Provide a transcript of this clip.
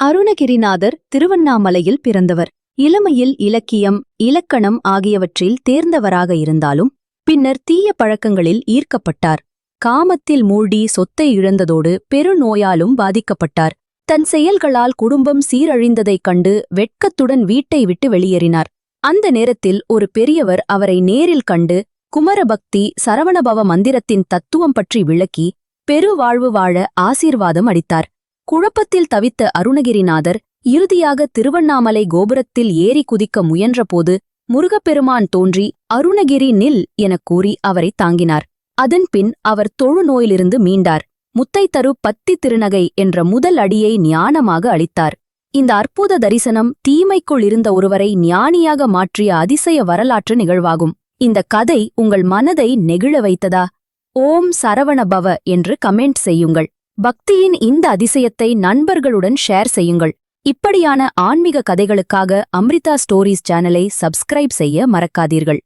அருணகிரிநாதர் திருவண்ணாமலையில் பிறந்தவர். இளமையில் இலக்கியம் இலக்கணம் ஆகியவற்றில் தேர்ந்தவராக இருந்தாலும் பின்னர் தீய பழக்கங்களில் ஈர்க்கப்பட்டார். காமத்தில் மூழ்கி சொத்தை இழந்ததோடு பெருநோயாலும் பாதிக்கப்பட்டார். தன் செயல்களால் குடும்பம் சீரழிந்ததைக் கண்டு வெட்கத்துடன் வீட்டை விட்டு வெளியேறினார். அந்த நேரத்தில் ஒரு பெரியவர் அவரை நேரில் கண்டு குமரபக்தி சரவணபவ மந்திரத்தின் தத்துவம் பற்றி விளக்கி பெருவாழ்வு வாழ ஆசீர்வாதம் அளித்தார். குழப்பத்தில் தவித்த அருணகிரிநாதர் இறுதியாக திருவண்ணாமலை கோபுரத்தில் ஏறி குதிக்க முயன்றபோது முருகப்பெருமான் தோன்றி அருணகிரி நில் எனக் கூறி அவரை தாங்கினார். அதன்பின் அவர் தொழுநோயிலிருந்து மீண்டார். முத்தை தரு பத்தி திருநகை என்ற முதல் அடியை ஞானமாக அளித்தார். இந்த அற்புத தரிசனம் தீமைக்குள் இருந்த ஒருவரை ஞானியாக மாற்றிய அதிசய வரலாற்று நிகழ்வாகும். இந்த கதை உங்கள் மனதை நெகிழ வைத்ததா? ஓம் சரவணபவ என்று கமெண்ட் செய்யுங்கள். பக்தியின் இந்த அதிசயத்தை நண்பர்களுடன் ஷேர் செய்யுங்கள். இப்படியான ஆன்மீக கதைகளுக்காக அம்ரிதா ஸ்டோரீஸ் சேனலை சப்ஸ்கிரைப் செய்ய மறக்காதீர்கள்.